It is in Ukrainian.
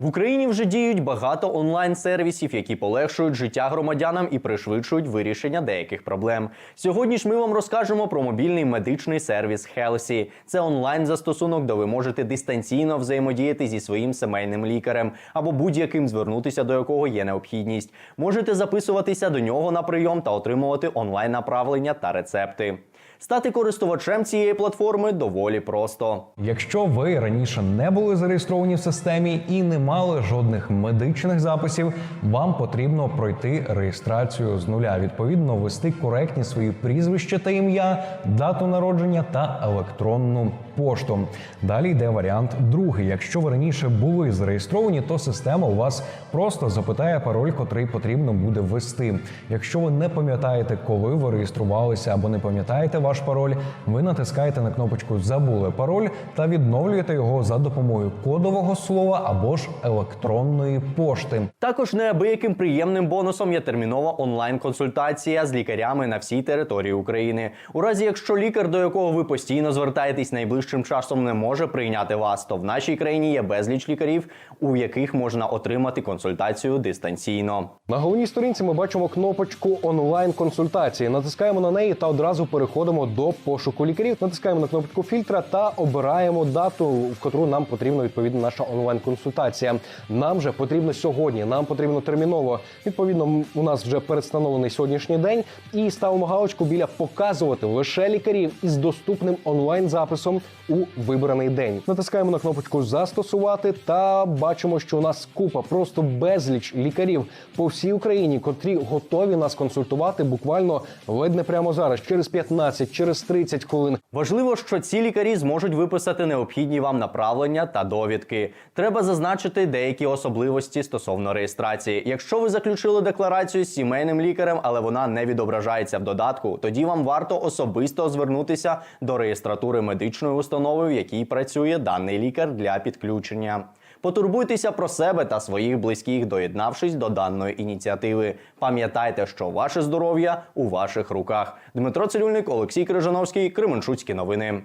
В Україні вже діють багато онлайн-сервісів, які полегшують життя громадянам і пришвидшують вирішення деяких проблем. Сьогодні ж ми вам розкажемо про мобільний медичний сервіс Хелсі. Це онлайн-застосунок, де ви можете дистанційно взаємодіяти зі своїм сімейним лікарем або будь-яким звернутися до якого є необхідність. Можете записуватися до нього на прийом та отримувати онлайн-направлення та рецепти. Стати користувачем цієї платформи доволі просто. Якщо ви раніше не були зареєстровані в системі і не мали жодних медичних записів, вам потрібно пройти реєстрацію з нуля. Відповідно, ввести коректні свої прізвище та ім'я, дату народження та електронну пошту. Далі йде варіант другий. Якщо ви раніше були зареєстровані, то система у вас просто запитає пароль, котрий потрібно буде ввести. Якщо ви не пам'ятаєте, коли ви реєструвалися або не пам'ятаєте ваш пароль, ви натискаєте на кнопочку Забули пароль та відновлюєте його за допомогою кодового слова або ж електронної пошти. Також неабияким приємним бонусом є термінова онлайн-консультація з лікарями на всій території України. У разі, якщо лікар, до якого ви постійно звертаєтесь найближчим часом, не може прийняти вас, то в нашій країні є безліч лікарів, у яких можна отримати консультацію дистанційно. На головній сторінці ми бачимо кнопочку онлайн-консультації. Натискаємо на неї та одразу переходимо до пошуку лікарів. Натискаємо на кнопочку фільтра та обираємо дату, в котру нам потрібна відповідно наша онлайн-консультація. Нам же потрібно сьогодні. Нам потрібно терміново. Відповідно, у нас вже передстановлений сьогоднішній день, і ставимо галочку біля показувати лише лікарів із доступним онлайн-записом у вибраний день. Натискаємо на кнопочку застосувати та бачимо, що у нас купа просто безліч лікарів по всій Україні, котрі готові нас консультувати буквально ледь не прямо зараз, через 15, через 30 хвилин. Важливо, що ці лікарі зможуть виписати необхідні вам направлення та довідки. Треба зазначити деякі особливості стосовно реєстрації. Якщо ви заключили декларацію з сімейним лікарем, але вона не відображається в додатку, тоді вам варто особисто звернутися до реєстратури медичної установи, в якій працює даний лікар для підключення. Потурбуйтеся про себе та своїх близьких, доєднавшись до даної ініціативи. Пам'ятайте, що ваше здоров'я у ваших руках. Дмитро Цирюльник, Олексій Крижановський, Кременчуцькі новини.